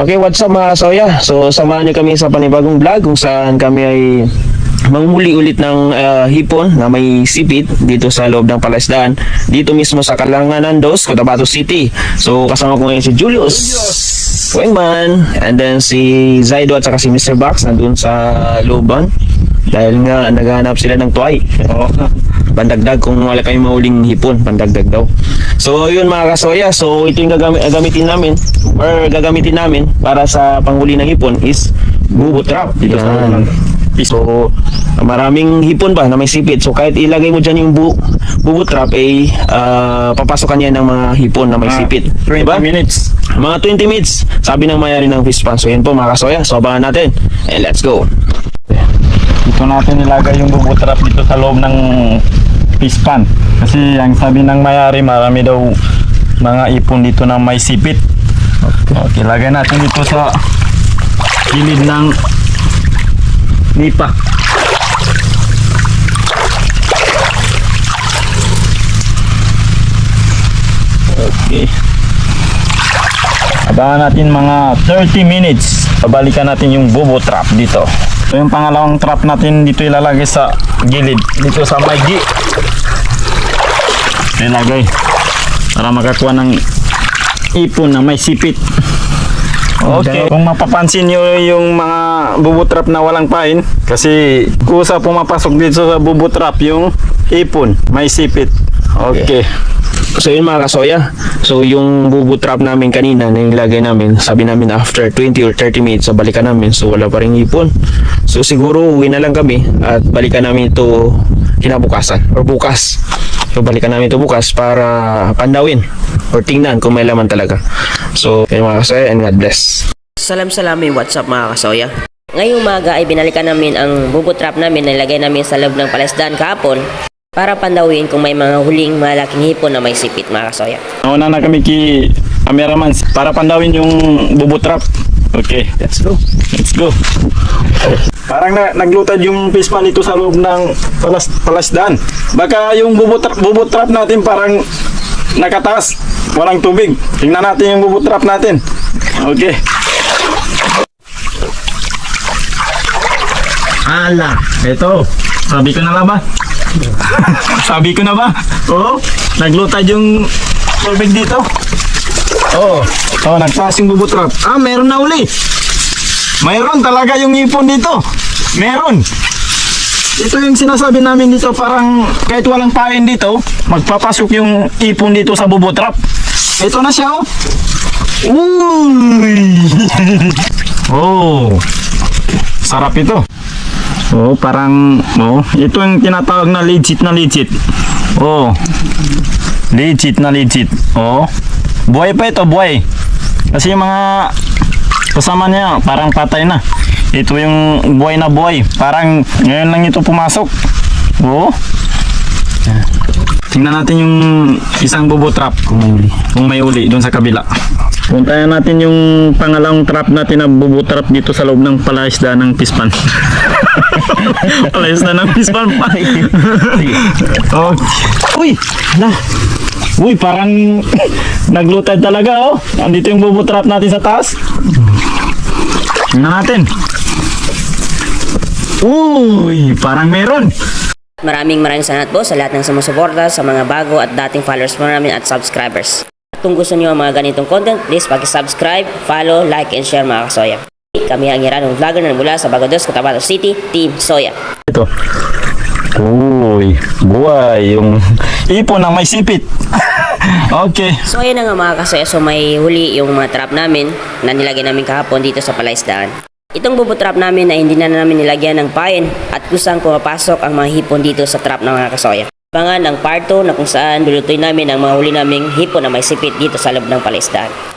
Okay, what's up mga kasoya? So, samahan niyo kami sa panibagong vlog kung saan kami ay mangmuli ulit ng ah, hipon na may sipit dito sa loob ng palasdaan dito mismo sa Kalanganan Dos, Cotabato City. So, kasama ko ngayon si Julius. Wingman and then si Zaido at saka si Mr. Box nandun sa looban dahil nga naghahanap sila ng tuway. pandagdag kung wala kayong mauling hipon, pandagdag daw. So yun mga kasoya, so ito yung gagami- gagamitin namin or gagamitin namin para sa panghuli ng hipon is bubo trap dito sa Yan. So maraming hipon ba na may sipit. So kahit ilagay mo dyan yung bu bubo trap eh ah, papasokan yan ng mga hipon na may Ah, sipit. 20 Diba? minutes. Mga 20 minutes, sabi ng mayari ng fish pan. So yun po mga kasoya, so abangan natin. And let's go. Dito natin nilagay yung bubutrap dito sa loob ng fish pan. Kasi ang sabi ng mayari, marami daw mga ipon dito na may sipit. Okay, lagay natin dito sa gilid ng nipa. Okay. Abangan natin mga 30 minutes. Pabalikan natin yung bubo trap dito. So yung pangalawang trap natin dito ilalagay sa gilid. Dito sa may gi. Ilagay. Para makakuha ng ipon na may sipit. Okay. Kung mapapansin nyo yung mga bubo trap na walang pain, kasi kusa pumapasok dito sa bubo trap yung ipon, may sipit. Okay. So yun mga kasoya. So yung bubo trap namin kanina na nilagay namin, sabi namin after 20 or 30 minutes sa balikan namin. So wala pa rin hipon. So siguro uwi na lang kami at balikan namin ito kinabukasan or bukas. So balikan namin ito bukas para pandawin or tingnan kung may laman talaga. So yun mga kasoya and God bless. Salam salamin, what's up mga kasoya? Ngayong umaga ay binalikan namin ang bubo trap namin na ilagay namin sa loob ng palasdan kahapon para pandawin kung may mga huling malaking hipon na may sipit mga kasoya. Nauna na kami ki cameraman para pandawin yung bubo trap. Okay, Let's go. let's go. Parang na, naglutad yung fish pan dito sa loob ng palas, palasdan. Baka yung bubo, tra- bubo trap natin parang nakataas. Walang tubig. Tingnan natin yung bubo trap natin. Okay. Ala, ito. Sabi ko na lang ba? Sabi ko na ba? Oo. Naglutad yung tubig dito. Oo. Oh, nagtaas yung bubo trap. Ah, meron na uli. Mayroon talaga yung ipon dito. Meron. Ito yung sinasabi namin dito parang kahit walang pain dito, magpapasok yung ipon dito sa bubo trap. Ito na siya oh. Uy! oh. Sarap ito. Oh, parang oh, ito yung tinatawag na legit na legit. Oh. Legit na legit. Oh. Buhay pa ito, buhay. Kasi yung mga kasama niya, parang patay na. Ito yung buhay na buhay. Parang ngayon lang ito pumasok. Oo. Tingnan natin yung isang bubo trap kung may uli. Kung may uli doon sa kabila. Puntayan natin yung pangalawang trap natin na bubo trap dito sa loob ng palaisda ng pispan. palaisda ng pispan pa. okay. Uy! Na! Uy, parang naglutad talaga oh. Andito yung bubo trap natin sa taas. Tingnan natin. Uy, parang meron. Maraming maraming salamat po sa lahat ng sumusuporta, sa mga bago at dating followers mo namin at subscribers. Kung gusto niyo ang mga ganitong content, please pag-subscribe, follow, like, and share mga kasoya. Kami ang Iranong vlogger na mula sa Bagados, Cotabato City, Team Soya. Ito. Uy, buhay. Yung ipon na may sipit. okay. So ayun na nga mga kasoya, so may huli yung mga trap namin na nilagay namin kahapon dito sa palaisdaan. Itong bubo trap namin na hindi na namin nilagyan ng pain at kusang pumapasok ang mga hipon dito sa trap ng mga kasoya. Abangan ang part 2 na kung saan lulutoy namin ang mga huli naming hipon na may sipit dito sa loob ng palaisdaan.